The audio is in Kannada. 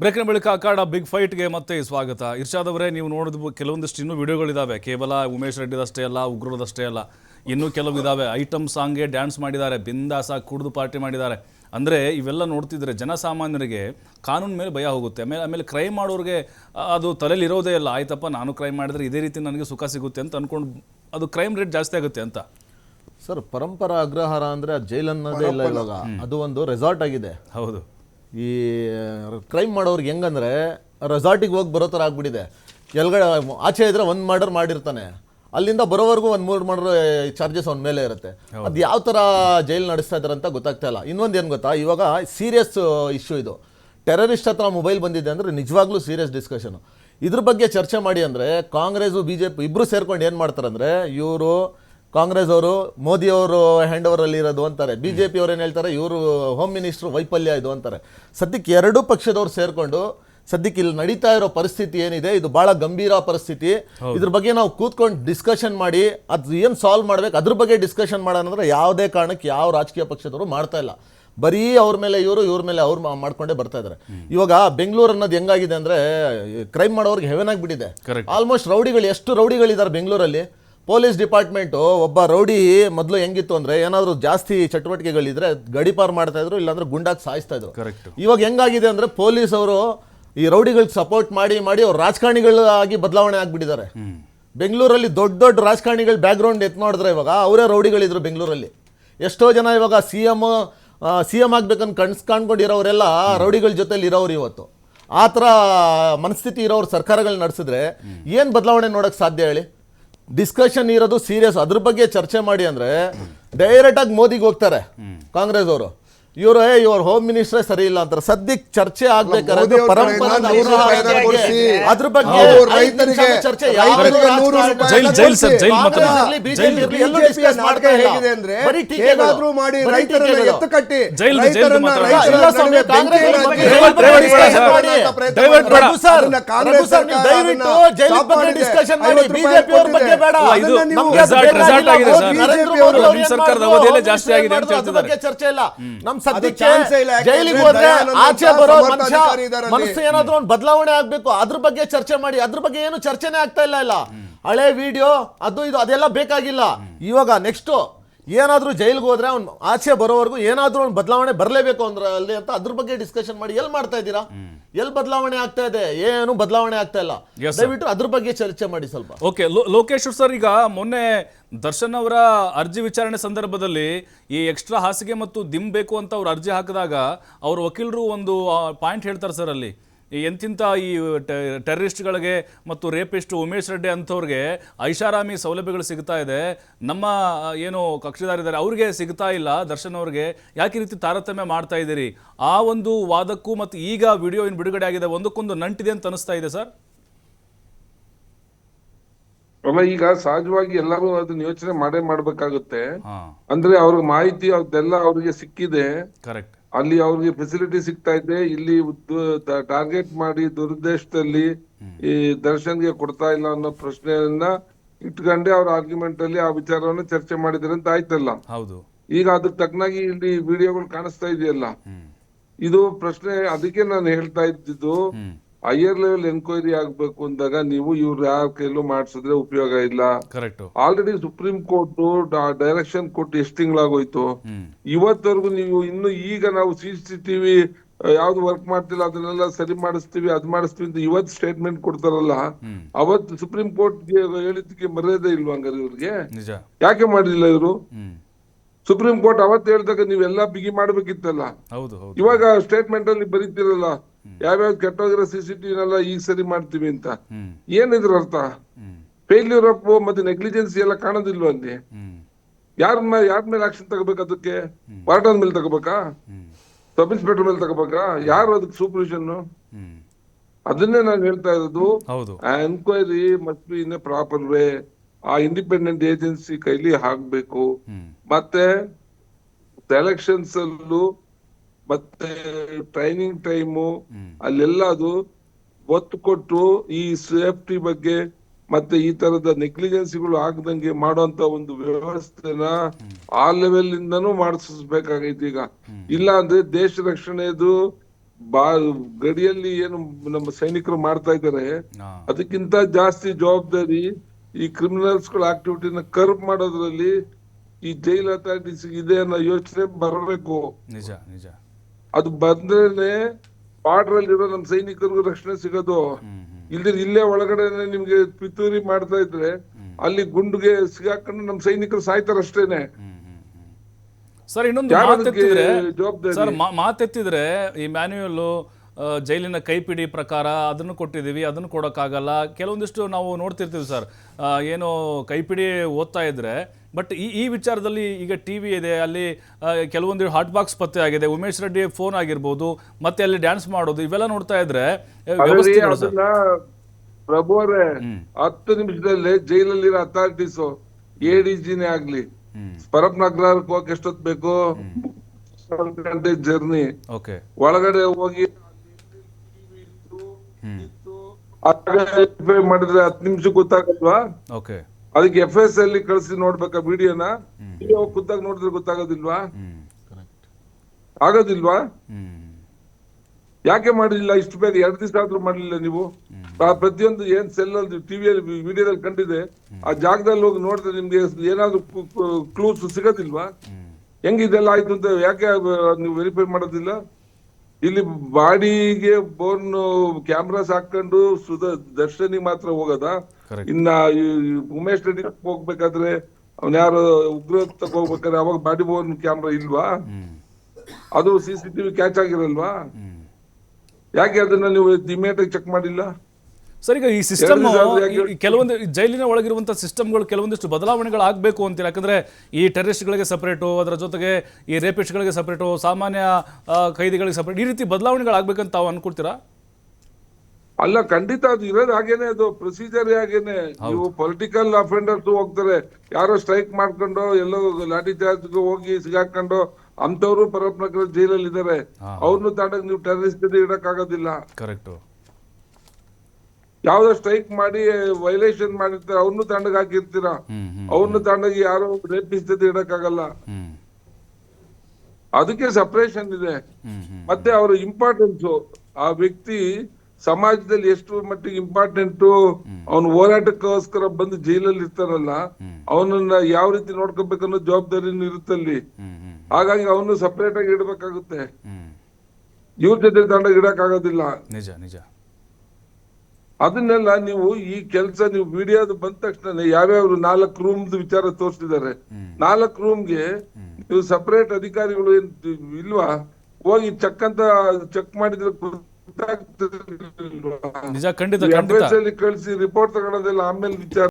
ಬ್ರೇಕ್ನ ಬಳಿಕ ಅಖಾಡ ಬಿಗ್ ಫೈಟ್ಗೆ ಮತ್ತೆ ಸ್ವಾಗತ. ಇರ್ಷಾದ್ ಅವರೇ ನೀವು ನೋಡಿದ ಕೆಲವೊಂದಿಷ್ಟು ಇನ್ನೂ ವಿಡಿಯೋಗಳಿದ್ದಾವೆ ಕೇವಲ ಉಮೇಶ್ ರೆಡ್ಡಿದಷ್ಟೇ ಅಲ್ಲ ಉಗ್ರದಷ್ಟೇ ಅಲ್ಲ ಇನ್ನೂ ಕೆಲವು ಇದಾವೆ. ಐಟಮ್ ಸಾಂಗ್ಗೆ ಡ್ಯಾನ್ಸ್ ಮಾಡಿದ್ದಾರೆ ಬಿಂದಾಸ ಕುಡಿದು ಪಾರ್ಟಿ ಮಾಡಿದ್ದಾರೆ. ಅಂದರೆ ಇವೆಲ್ಲ ನೋಡ್ತಿದ್ರೆ ಜನಸಾಮಾನ್ಯರಿಗೆ ಕಾನೂನು ಮೇಲೆ ಭಯ ಹೋಗುತ್ತೆ. ಆಮೇಲೆ ಆಮೇಲೆ ಕ್ರೈಮ್ ಮಾಡೋರಿಗೆ ಅದು ತಲೆಯಲ್ಲಿ ಇರೋದೇ ಇಲ್ಲ ಆಯ್ತಪ್ಪ ನಾನು ಕ್ರೈಮ್ ಮಾಡಿದ್ರೆ ಇದೇ ರೀತಿ ನನಗೆ ಸುಖ ಸಿಗುತ್ತೆ ಅಂತ ಅಂದ್ಕೊಂಡು ಅದು ಕ್ರೈಮ್ ರೇಟ್ ಜಾಸ್ತಿ ಆಗುತ್ತೆ ಅಂತ. ಸರ್ ಪರಂಪರಾ ಅಗ್ರಹಾರ ಅಂದರೆ ಅದು ಜೈಲ್ ಅನ್ನೋದೇ ಇಲ್ಲ ಇವಾಗ. ಅದು ಒಂದು ರೆಸಾರ್ಟ್ ಆಗಿದೆ. ಹೌದು. ಈ ಕ್ರೈಮ್ ಮಾಡೋರ್ಗೆ ಹೆಂಗಂದರೆ ರೆಸಾರ್ಟಿಗೆ ಹೋಗಿ ಬರೋ ಥರ ಆಗ್ಬಿಟ್ಟಿದೆ. ಎಲ್ಗಡೆ ಆಚೆ ಇದ್ರೆ ಒಂದು ಮರ್ಡರ್ ಮಾಡಿರ್ತಾನೆ. ಅಲ್ಲಿಂದ ಬರೋವರೆಗೂ ಒಂದು ಮೂರು ಮರ್ಡರ್ ಚಾರ್ಜಸ್ ಅವ್ನ ಮೇಲೆ ಇರುತ್ತೆ. ಅದು ಯಾವ ಥರ ಜೈಲು ನಡೆಸ್ತಾ ಇದ್ದಾರೆ ಅಂತ ಗೊತ್ತಾಗ್ತಾ ಇಲ್ಲ. ಇನ್ನೊಂದು ಏನು ಗೊತ್ತಾ? ಇವಾಗ ಸೀರಿಯಸ್ ಇಶ್ಯೂ ಇದು. ಟೆರರಿಸ್ಟ್ ಹತ್ರ ಮೊಬೈಲ್ ಬಂದಿದೆ ಅಂದರೆ ನಿಜವಾಗ್ಲೂ ಸೀರಿಯಸ್ ಡಿಸ್ಕಷನು ಇದ್ರ ಬಗ್ಗೆ ಚರ್ಚೆ ಮಾಡಿ ಅಂದರೆ ಕಾಂಗ್ರೆಸು ಬಿ ಜೆ ಪಿ ಇಬ್ಬರು ಸೇರ್ಕೊಂಡು ಏನು ಮಾಡ್ತಾರೆ ಅಂದರೆ ಇವರು ಕಾಂಗ್ರೆಸ್ ಅವರು ಮೋದಿ ಅವರು ಹ್ಯಾಂಡ್ ಓವರ್ ಅಲ್ಲಿ ಇರೋದು ಅಂತಾರೆ. ಬಿಜೆಪಿ ಅವ್ರು ಏನು ಹೇಳ್ತಾರೆ ಇವರು ಹೋಮ್ ಮಿನಿಸ್ಟರ್ ವೈಫಲ್ಯ ಇದು ಅಂತಾರೆ. ಸದ್ಯಕ್ಕೆ ಎರಡೂ ಪಕ್ಷದವ್ರು ಸೇರ್ಕೊಂಡು ಸದ್ಯಕ್ಕೆ ಇಲ್ಲಿ ನಡೀತಾ ಇರೋ ಪರಿಸ್ಥಿತಿ ಏನಿದೆ ಇದು ಬಹಳ ಗಂಭೀರ ಪರಿಸ್ಥಿತಿ. ಇದ್ರ ಬಗ್ಗೆ ನಾವು ಕೂತ್ಕೊಂಡು ಡಿಸ್ಕಷನ್ ಮಾಡಿ ಅದು ಏನು ಸಾಲ್ವ್ ಮಾಡ್ಬೇಕು ಅದ್ರ ಬಗ್ಗೆ ಡಿಸ್ಕಷನ್ ಮಾಡೋಣ ಅಂದ್ರೆ ಯಾವುದೇ ಕಾರಣಕ್ಕೆ ಯಾವ ರಾಜಕೀಯ ಪಕ್ಷದವರು ಮಾಡ್ತಾ ಇಲ್ಲ. ಬರೀ ಅವ್ರ ಮೇಲೆ ಇವರು ಇವ್ರ ಮೇಲೆ ಅವ್ರು ಮಾಡ್ಕೊಂಡೇ ಬರ್ತಾ ಇದ್ದಾರೆ ಇವಾಗ ಬೆಂಗಳೂರು ಅನ್ನೋದು ಹೆಂಗಾಗಿದೆ ಅಂದ್ರೆ ಕ್ರೈಮ್ ಮಾಡೋರ್ಗೆ ಹೆವೆನ್ ಆಗಿಬಿಟ್ಟಿದೆ. ಆಲ್ಮೋಸ್ಟ್ ರೌಡಿಗಳು ಎಷ್ಟು ರೌಡಿಗಳಿದ್ದಾರೆ ಬೆಂಗಳೂರಲ್ಲಿ? ಪೊಲೀಸ್ ಡಿಪಾರ್ಟ್ಮೆಂಟು ಒಬ್ಬ ರೌಡಿ ಮೊದಲು ಹೆಂಗಿತ್ತು ಅಂದರೆ ಏನಾದರೂ ಜಾಸ್ತಿ ಚಟುವಟಿಕೆಗಳಿದ್ರೆ ಗಡಿಪಾರ್ ಮಾಡ್ತಾ ಇದ್ರು ಇಲ್ಲಾಂದ್ರೆ ಗುಂಡಾಗಿ ಸಾಯಿಸ್ತಾ ಇದ್ರು. ಕರೆಕ್ಟ್ ಇವಾಗ ಹೆಂಗಾಗಿದೆ ಅಂದರೆ ಪೊಲೀಸ್ ಅವರು ಈ ರೌಡಿಗಳಿಗೆ ಸಪೋರ್ಟ್ ಮಾಡಿ ಮಾಡಿ ಅವ್ರು ರಾಜಕಾರಣಿಗಳಾಗಿ ಬದಲಾವಣೆ ಆಗಿಬಿಟ್ಟಿದ್ದಾರೆ. ಬೆಂಗಳೂರಲ್ಲಿ ದೊಡ್ಡ ದೊಡ್ಡ ರಾಜಕಾರಣಿಗಳು ಬ್ಯಾಕ್ಗ್ರೌಂಡ್ ಎತ್ ನೋಡಿದ್ರೆ ಇವಾಗ ಅವರೇ ರೌಡಿಗಳಿದ್ರು ಬೆಂಗಳೂರಲ್ಲಿ. ಎಷ್ಟೋ ಜನ ಇವಾಗ ಸಿ ಎಂ ಸಿ ಎಂ ಆಗ್ಬೇಕಂತ ಕಣ್ಸ್ ಕಾಣ್ಕೊಂಡಿರೋರೆಲ್ಲ ರೌಡಿಗಳ ಜೊತೆಲಿ ಇರೋರು ಇವತ್ತು. ಆ ಥರ ಮನಸ್ಥಿತಿ ಇರೋರು ಸರ್ಕಾರಗಳು ನಡೆಸಿದ್ರೆ ಏನು ಬದಲಾವಣೆ ನೋಡೋಕ್ಕೆ ಸಾಧ್ಯ ಹೇಳಿ? ಡಿಸ್ಕಷನ್ ಇರೋದು ಸೀರಿಯಸ್ ಅದ್ರ ಬಗ್ಗೆ ಚರ್ಚೆ ಮಾಡಿ ಅಂದ್ರೆ ಡೈರೆಕ್ಟ್ ಆಗಿ ಮೋದಿಗೆ ಹೋಗ್ತಾರೆ ಕಾಂಗ್ರೆಸ್ ಅವರು. ಇವರು ಏ ಇವ್ರ ಹೋಮ್ ಮಿನಿಸ್ಟ್ರೇ ಸರಿ ಇಲ್ಲ ಅಂತಾರೆ. ಸದ್ಯಕ್ಕೆ ಚರ್ಚೆ ಆಗ್ಬೇಕಾದ್ರೆ. ಅದ್ರ ಬಗ್ಗೆ ಚರ್ಚೆ ಹೇಗಾದ್ರೂ ಮಾಡಿ ಬರೀ ರೈತರನ್ನ ಎತ್ತು ಕಟ್ಟಿ ಸರ್ಕಾರದ? ಅವಧಿಯಲ್ಲೇ ಜಾಸ್ತಿ ಆಗಿದೆ ಅಂತ ಮಾಡಿದ್ರು? ಅದ್ರ ಹೇಳ್ತಿದ್ದಾರೆ. ಬಗ್ಗೆ ಚರ್ಚೆ ಇಲ್ಲ ನಮ್ ಸದ್ಯಕ್ಕೆ ಜೈಲಿಗೆ ಹೋದ್ರೆ ಆಚೆ ಬರೋ ಸಮರ್ಥ ಮನುಷ್ಯ ಅಧಿಕಾರಿ ಮನಸ್ಸು ಏನಾದ್ರೂ ಒಂದು ಬದಲಾವಣೆ ಆಗ್ಬೇಕು ಅದ್ರ ಬಗ್ಗೆ ಚರ್ಚೆ ಮಾಡಿ ಅದ್ರ ಬಗ್ಗೆ ಏನು ಚರ್ಚೆನೇ ಆಗ್ತಾ ಇಲ್ಲ ಇಲ್ಲ. ಹಳೆ ವಿಡಿಯೋ ಅದು ಇದು ಅದೆಲ್ಲ ಬೇಕಾಗಿಲ್ಲ. ಇವಾಗ ನೆಕ್ಸ್ಟ್ ಏನಾದ್ರೂ ಜೈಲಿಗೆ ಹೋದ್ರೆ ಅವ್ನು ಆಚೆ ಬರೋವರೆಗೂ ಏನಾದರೂ ಅವ್ನು ಬದಲಾವಣೆ ಬರಲೇಬೇಕು ಅಂದ್ರೆ ಅಲ್ಲಿ ಅಂತ ಅದ್ರ ಬಗ್ಗೆ ಡಿಸ್ಕಷನ್ ಮಾಡಿ ಎಲ್ಲಿ ಮಾಡ್ತಾ ಇದ್ದೀರಾ? ಎಲ್ಲಿ ಬದಲಾವಣೆ ಆಗ್ತಾ ಇದೆ? ಏನು ಬದಲಾವಣೆ ಆಗ್ತಾ ಇಲ್ಲ. ದಯವಿಟ್ಟು ಅದ್ರ ಬಗ್ಗೆ ಚರ್ಚೆ ಮಾಡಿ ಸ್ವಲ್ಪ. ಓಕೆ ಲೋಕೇಶ್ವರ್ ಸರ್ ಈಗ ಮೊನ್ನೆ ದರ್ಶನ್ ಅವರ ಅರ್ಜಿ ವಿಚಾರಣೆ ಸಂದರ್ಭದಲ್ಲಿ ಈ ಎಕ್ಸ್ಟ್ರಾ ಹಾಸಿಗೆ ಮತ್ತು ದಿಮ್ ಬೇಕು ಅಂತ ಅವ್ರು ಅರ್ಜಿ ಹಾಕಿದಾಗ ಅವ್ರ ವಕೀಲರು ಒಂದು ಪಾಯಿಂಟ್ ಹೇಳ್ತಾರೆ ಸರ್ ಅಲ್ಲಿ. ಎಂತಿಂಥ ಈ ಟೆರರಿಸ್ಟ್ಗಳಿಗೆ ಮತ್ತು ರೇಪಿಸ್ಟ್ ಉಮೇಶ್ ರೆಡ್ಡಿ ಅಂಥವ್ರಿಗೆ ಐಷಾರಾಮಿ ಸೌಲಭ್ಯಗಳು ಸಿಗ್ತಾ ಇದೆ. ನಮ್ಮ ಏನು ಕಕ್ಷಿದಾರಿದ್ದಾರೆ ಅವ್ರಿಗೆ ಸಿಗ್ತಾ ಇಲ್ಲ. ದರ್ಶನ್ ಅವ್ರಿಗೆ ಯಾಕೆ ರೀತಿ ತಾರತಮ್ಯ ಮಾಡ್ತಾ ಇದ್ದೀರಿ? ಆ ಒಂದು ವಾದಕ್ಕೂ ಮತ್ತು ಈಗ ವಿಡಿಯೋ ಏನು ಬಿಡುಗಡೆ ಆಗಿದೆ. ಒಂದಕ್ಕೊಂದು ನಂಟಿದೆ ಅಂತ ಅನಿಸ್ತಾ ಇದೆ ಸರ್? ಅಲ್ಲ ಈಗ ಸಹಜವಾಗಿ ಎಲ್ಲರೂ ಅದನ್ನ ಯೋಚನೆ ಮಾಡೇ ಮಾಡ್ಬೇಕಾಗುತ್ತೆ. ಅಂದ್ರೆ ಅವ್ರ ಮಾಹಿತಿ ಅದೆಲ್ಲ ಅವ್ರಿಗೆ ಸಿಕ್ಕಿದೆ. ಕರೆಕ್ಟ್. ಅಲ್ಲಿ ಅವ್ರಿಗೆ ಫೆಸಿಲಿಟಿ ಸಿಗ್ತಾ ಇದೆ. ಇಲ್ಲಿ ಟಾರ್ಗೆಟ್ ಮಾಡಿ ದುರುದ್ದೇಶದಲ್ಲಿ ಈ ದರ್ಶನ್ಗೆ ಕೊಡ್ತಾ ಇಲ್ಲ ಅನ್ನೋ ಪ್ರಶ್ನೆಯನ್ನ ಇಟ್ಕೊಂಡೆ ಅವ್ರ ಆರ್ಗ್ಯುಮೆಂಟ್ ಅಲ್ಲಿ ಆ ವಿಚಾರವನ್ನ ಚರ್ಚೆ ಮಾಡಿದ್ರೆ ಅಂತ ಆಯ್ತಲ್ಲ. ಹೌದು. ಈಗ ಅದಕ್ಕೆ ತಕ್ಕನಾಗಿ ಇಲ್ಲಿ ವಿಡಿಯೋಗಳು ಕಾಣಿಸ್ತಾ ಇದೆಯಲ್ಲ. ಇದು ಪ್ರಶ್ನೆ ಅದಕ್ಕೆ ನಾನು ಹೇಳ್ತಾ ಇದ್ದಿದ್ದು ಹೈಯರ್ ಲೆವೆಲ್ ಎನ್ಕ್ವೈರಿ ಆಗ್ಬೇಕು ಅಂದಾಗ ನೀವು ಇವ್ರು ಯಾರ ಕೈಲೂ ಮಾಡಿಸಿದ್ರೆ ಉಪಯೋಗ ಇಲ್ಲ. Correct already supreme court direction ಕೊಟ್ಟು ಎಷ್ಟು ತಿಂಗಳಾಗೋಯ್ತು? ಇವತ್ತವರೆಗೂ ನೀವು ಇನ್ನು ಈಗ ನಾವು ಸಿ ಸಿ ಟಿವಿ ಯಾವ್ದು ವರ್ಕ್ ಮಾಡ್ತಿಲ್ಲ ಅದನ್ನೆಲ್ಲ ಸರಿ ಮಾಡಿಸ್ತೀವಿ ಅದ್ ಮಾಡಿಸ್ತೀವಿ ಅಂತ ಇವತ್ ಸ್ಟೇಟ್ಮೆಂಟ್ ಕೊಡ್ತಾರಲ್ಲ ಅವತ್ ಅವತ್ತು ಸುಪ್ರೀಂ ಕೋರ್ಟ್ ಹೇಳಿದ್ದಕ್ಕೆ ಮರ್ಯಾದೆ ಇಲ್ವಾ ಹಂಗಾರೆ ಇವ್ರಿಗೆ? ಯಾಕೆ ಮಾಡಿಲ್ಲ ಇವರು? ಸುಪ್ರೀಂ ಕೋರ್ಟ್ ಅವತ್ತು ಹೇಳಿದಾಗ ನೀವೆಲ್ಲ ಬಿಗಿ ಮಾಡ್ಬೇಕಿತ್ತಲ್ಲ? ಇವಾಗ ಸ್ಟೇಟ್ಮೆಂಟ್ ಅಲ್ಲಿ ಬರೀತಿರಲ್ಲ ಯಾವ್ಯಾವ ಕೆಟ್ಟೋಗಿರೋ ಸಿ ಸಿ ಟಿವಿನೆಲ್ಲ ಈಗ ಸರಿ ಮಾಡ್ತೀವಿ ಅಂತ. ಏನಿದ್ರ ಅರ್ಥ? ಫೇಲ್ಯೂರ್ ಅಪ್ ಮತ್ತೆ ನೆಗ್ಲಿಜೆನ್ಸಿ ಎಲ್ಲ ಕಾಣೋದಿಲ್ವ ಅಲ್ಲಿ? ಯಾರ ಮೇಲೆ ಯಾರ ಮೇಲೆ ಆಕ್ಷನ್ ತಗೋಬೇಕು ಅದಕ್ಕೆ? ವಾರ್ಡನ್ ಮೇಲೆ ತಗೋಬೇಕಾ? ಸಬ್ ಇನ್ಸ್ಪೆಕ್ಟರ್ ಮೇಲೆ ತಗೋಬೇಕಾ? ಯಾರು ಅದಕ್ಕೆ ಸೂಪರ್ವಿಷನ್ ಅದನ್ನೇ ನಾನು ಹೇಳ್ತಾ ಇರೋದು. Enquiry must be in a proper way ಆ ಇಂಡಿಪೆಂಡೆಂಟ್ ಏಜೆನ್ಸಿ ಕೈಲಿ ಹಾಕ್ಬೇಕು. ಮತ್ತೆ ಎಲೆಕ್ಷನ್ಸ್ ಅಲ್ಲೂ ಮತ್ತೆ ಟ್ರೈನಿಂಗ್ ಟೈಮು ಅಲ್ಲೆಲ್ಲ ಅದು ಒತ್ತು ಕೊಟ್ಟು ಈ ಸೇಫ್ಟಿ ಬಗ್ಗೆ ಮತ್ತೆ ಈ ತರದ ನೆಗ್ಲಿಜೆನ್ಸಿಗಳು ಆಗದಂಗೆ ಮಾಡುವಂತ ಒಂದು ವ್ಯವಸ್ಥೆನ ಆ ಲೆವೆಲ್ ಇಂದನೂ ಮಾಡಿಸ್ಬೇಕಾಗೈತಿ ಈಗ. ಇಲ್ಲ ಅಂದ್ರೆ ದೇಶ ರಕ್ಷಣೆದು ಬಾ ಗಡಿಯಲ್ಲಿ ಏನು ನಮ್ಮ ಸೈನಿಕರು ಮಾಡ್ತಾ ಇದ್ದಾರೆ ಅದಕ್ಕಿಂತ ಜಾಸ್ತಿ ಜವಾಬ್ದಾರಿ ಈ ಕ್ರಿಮಿನಲ್ಸ್ಗಳ ಆಕ್ಟಿವಿಟಿನ ಕರ್ಬ್ ಮಾಡೋದ್ರಲ್ಲಿ ಈ ಜೈಲ್ ಅಥಾರಿಟೀಸ್ ಇದೆ ಅನ್ನೋ ಯೋಚನೆ ಬರಬೇಕು. ನಿಜ ನಿಜ. ಅದು ಬಂದ್ರೇನೆ ಬಾರ್ಡರ್ ಅಲ್ಲಿರೋ ನಮ್ಮ ಸೈನಿಕರಿಗೂ ರಕ್ಷಣೆ ಸಿಗೋದು ಇಲ್ದಿರ ಇಲ್ಲೇ ಒಳಗಡೆ ನಿಮ್ಗೆ ಪಿತೂರಿ ಮಾಡ್ತಾ ಇದ್ರೆ ಅಲ್ಲಿ ಗುಂಡುಗೆ ಸಿಗಾಕೊಂಡು ನಮ್ಮ ಸೈನಿಕರು ಸಾಯ್ತಾರ ಅಷ್ಟೇನೆ. ಸರ್ ಇನ್ನೊಂದು ಮಾತೆತ್ತಿದ್ರೆ ಈ ಮ್ಯಾನ್ಯುಯಲ್ ಜೈಲಿನ ಕೈಪಿಡಿ ಪ್ರಕಾರ ಅದನ್ನು ಕೊಟ್ಟಿದ್ದೀವಿ ಅದನ್ನು ಕೊಡೋಕ್ಕಾಗಲ್ಲ. ಕೆಲವೊಂದಿಷ್ಟು ನಾವು ನೋಡ್ತಿರ್ತೀವಿ ಸರ್. ಏನು ಕೈಪಿಡಿ ಓದ್ತಾ ಇದ್ರೆ ಬಟ್ ಈ ಈ ವಿಚಾರದಲ್ಲಿ ಈಗ ಟಿ ವಿ ಇದೆ ಅಲ್ಲಿ ಕೆಲವೊಂದು ಹಾಟ್ ಬಾಕ್ಸ್ ಪತ್ತೆ ಆಗಿದೆ. ಉಮೇಶ್ ರೆಡ್ಡಿ ಫೋನ್ ಆಗಿರ್ಬೋದು ಮತ್ತೆ ಅಲ್ಲಿ ಡ್ಯಾನ್ಸ್ ಮಾಡೋದು ಇವೆಲ್ಲ ನೋಡ್ತಾ ಇದ್ರೆ ಪ್ರಭು ಅವರೇ ಹತ್ತು ನಿಮಿಷದಲ್ಲಿ ಜೈಲಲ್ಲಿರೋ ಅಥಾರಿಟೀಸ್ ಎ ಡಿ ಜಿನೇ ಆಗ್ಲಿ ಪರಪ್ ನಗರಕ್ಕೆ ಹೋಗಕ್ ಎಷ್ಟೊತ್ ಬೇಕು? ಗಂಟೆ ಜರ್ನಿ ಓಕೆ ಒಳಗಡೆ ಹೋಗಿ ಮಾಡಿದ್ರೆ ಹತ್ತು ನಿಮಿಷ ಗೊತ್ತಾಗಲ್ವಾ? ಓಕೆ ಅದಕ್ಕೆ ಎಫ್ ಎಸ್ ಅಲ್ಲಿ ಕಳಿಸಿ ನೋಡ್ಬೇಕಾ ವಿಡಿಯೋನ ಕುತ್ತಾಗ ನೋಡಿದ್ರೆ ಗೊತ್ತಾಗೋದಿಲ್ವಾ? ಆಗೋದಿಲ್ವಾ? ಯಾಕೆ ಮಾಡಲಿಲ್ಲ ಇಷ್ಟು ಬೇರೆ ಎರಡು ದಿವಸ ಆದ್ರೂ ಮಾಡಲಿಲ್ಲ ನೀವು? ಆ ಪ್ರತಿಯೊಂದು ಏನ್ ಸೆಲ್ ಅಲ್ಲಿ ಟಿವಿಯಲ್ಲಿ ವಿಡಿಯೋದಲ್ಲಿ ಕಂಡಿದೆ ಆ ಜಾಗದಲ್ಲಿ ಹೋಗಿ ನೋಡಿದ್ರೆ ನಿಮ್ಗೆ ಏನಾದ್ರು ಕ್ಲೂಸ್ ಸಿಗೋದಿಲ್ವಾ? ಹೆಂಗಿದೆಲ್ಲ ಹೆಂಗ್ ಇದೆಲ್ಲ ಆಯ್ತು ಅಂತ ಯಾಕೆ ನೀವು ವೆರಿಫೈ ಮಾಡೋದಿಲ್ಲ? ಇಲ್ಲಿ ಬಾಡಿಗೆ ಬೋನ್ ಕ್ಯಾಮ್ರಾಸ್ ಹಾಕೊಂಡು ಸುಧಾ ದರ್ಶನಿ ಮಾತ್ರ ಹೋಗದ? ಇನ್ನ ಉಮೇಶ್ ರೆಡ್ಡಿ ಹೋಗ್ಬೇಕಾದ್ರೆ ಅವ್ನ ಯಾರು ಉಗ್ರ ಹೋಗ್ಬೇಕಾದ್ರೆ ಅವಾಗ ಬಾಡಿ ಬೋನ್ ಕ್ಯಾಮ್ರಾ ಇಲ್ವಾ? ಅದು ಸಿ ಸಿ ಟಿವಿ ಕ್ಯಾಚ್ ಆಗಿರಲ್ವಾ ಯಾಕೆ ಅದನ್ನ ನೀವು ಇಮಿಡಿಯೇಟ್ ಚೆಕ್ ಮಾಡಿಲ್ಲ? ಸರ್ ಈಗ ಈ ಸಿಸ್ಟಮ್ ಕೆಲವೊಂದು ಜೈಲಿನ ಒಳಗಿರುವಂತಹ ಸಿಸ್ಟಮ್ಗಳು ಕೆಲವೊಂದಿಷ್ಟು ಬದಲಾವಣೆಗಳು ಆಗಬೇಕು ಅಂತೀರ? ಯಾಕಂದ್ರೆ ಈ ಟೆರರಿಸ್ಟ್ಗಳಿಗೆ ಸಪರೇಟು ಅದರ ಜೊತೆಗೆ ಈ ರೇಪಿಸ್ಟ್ಗಳಿಗೆ ಸಪರೇಟು ಸಾಮಾನ್ಯ ಕೈದಿಗಳಿಗೆ ಖೈದಿಗಳಿಗೆ ಸಪರೇಟ್ ಈ ರೀತಿ ಬದಲಾವಣೆಗಳು ಆಗ್ಬೇಕಂತ ತಾವು ಅನ್ಕೊಳ್ತೀರಾ? ಅಲ್ಲ ಖಂಡಿತ ಅದು ಇರೋದು ಹಾಗೇನೆ ಅದು ಪ್ರೊಸೀಜರ್ ಹಾಗೇನೆ. ನೀವು ಪೊಲಿಟಿಕಲ್ ಅಫೆಂಡರ್ಸ್ ಹೋಗ್ತಾರೆ. ಯಾರೋ ಸ್ಟ್ರೈಕ್ ಮಾಡ್ಕೊಂಡು ಎಲ್ಲೋ ಲಾಠಿ ಚಾರ್ಜ್ ಹೋಗಿ ಸಿಗಾಕೊಂಡು ಅಂತವ್ರು ಪರಪ್ನಗರ ಜೈಲಲ್ಲಿ ಇದಾರೆ ಹಾ. ಅವ್ರನ್ನು ತಾಂಡಕ್ ನೀವು ಟೆರರಿಸ್ಟ್ ಇಡಕ್ ಆಗೋದಿಲ್ಲ ಕರೆಕ್ಟು ಯಾವ್ದೋ ಸ್ಟ್ರೈಕ್ ಮಾಡಿ ವೈಲೇಷನ್ ಮಾಡಿರ್ತಾರೆ ಅವ್ರನ್ನು ತಾಂಡಗ್ ಹಾಕಿರ್ತೀರ? ಅವನು ಹ್ಮ್ ಯಾರು ರೇಪಿಸ್ತದೆ ಯಾರೋ ರೇಪಿಸ್ಟ್ ಇಡಕ್ ಆಗಲ್ಲ ಹ್ಮ್. ಅದಕ್ಕೆ ಸಪ್ರೇಷನ್ ಇದೆ. ಮತ್ತೆ ಅವರ ಇಂಪಾರ್ಟೆನ್ಸ್ ಆ ವ್ಯಕ್ತಿ ಸಮಾಜದಲ್ಲಿ ಎಷ್ಟು ಮಟ್ಟಿಗೆ ಇಂಪಾರ್ಟೆಂಟ್ ಅವನು ಹೋರಾಟಕ್ಕೋಸ್ಕರ ಬಂದು ಜೈಲಲ್ಲಿ ಇರ್ತಾರಲ್ಲ ಅವನನ್ನ ಯಾವ ರೀತಿ ನೋಡ್ಕೋಬೇಕನ್ನೋ ಜವಾಬ್ದಾರಿನೂ ಇರುತ್ತಲ್ಲಿ. ಹಾಗಾಗಿ ಅವನು ಸಪರೇಟ್ ಆಗಿ ಇಡಬೇಕಾಗುತ್ತೆ. ಇವ್ರ ಜೊತೆ ತಂಡ ಇಡಕ್ ಆಗೋದಿಲ್ಲ ನಿಜ ನಿಜ. ಅದನ್ನೆಲ್ಲ ನೀವು ಈ ಕೆಲಸ ನೀವು ಮೀಡಿಯಾದ ಬಂದ ತಕ್ಷಣ ಯಾವ್ಯಾವ ನಾಲ್ಕು ರೂಮ್ ವಿಚಾರ ತೋರಿಸಿದ್ದಾರೆ. ನಾಲ್ಕು ರೂಮ್ಗೆ ನೀವು ಸಪರೇಟ್ ಅಧಿಕಾರಿಗಳು ಇಲ್ವಾ? ಹೋಗಿ ಚೆಕ್ ಅಂತ ಚೆಕ್ ಮಾಡಿದ್ರೆ ಕಳಿಸಿ ರಿಪೋರ್ಟ್ ತಗೊಳೋದೆಲ್ಲ ಆಮೇಲೆ ವಿಚಾರ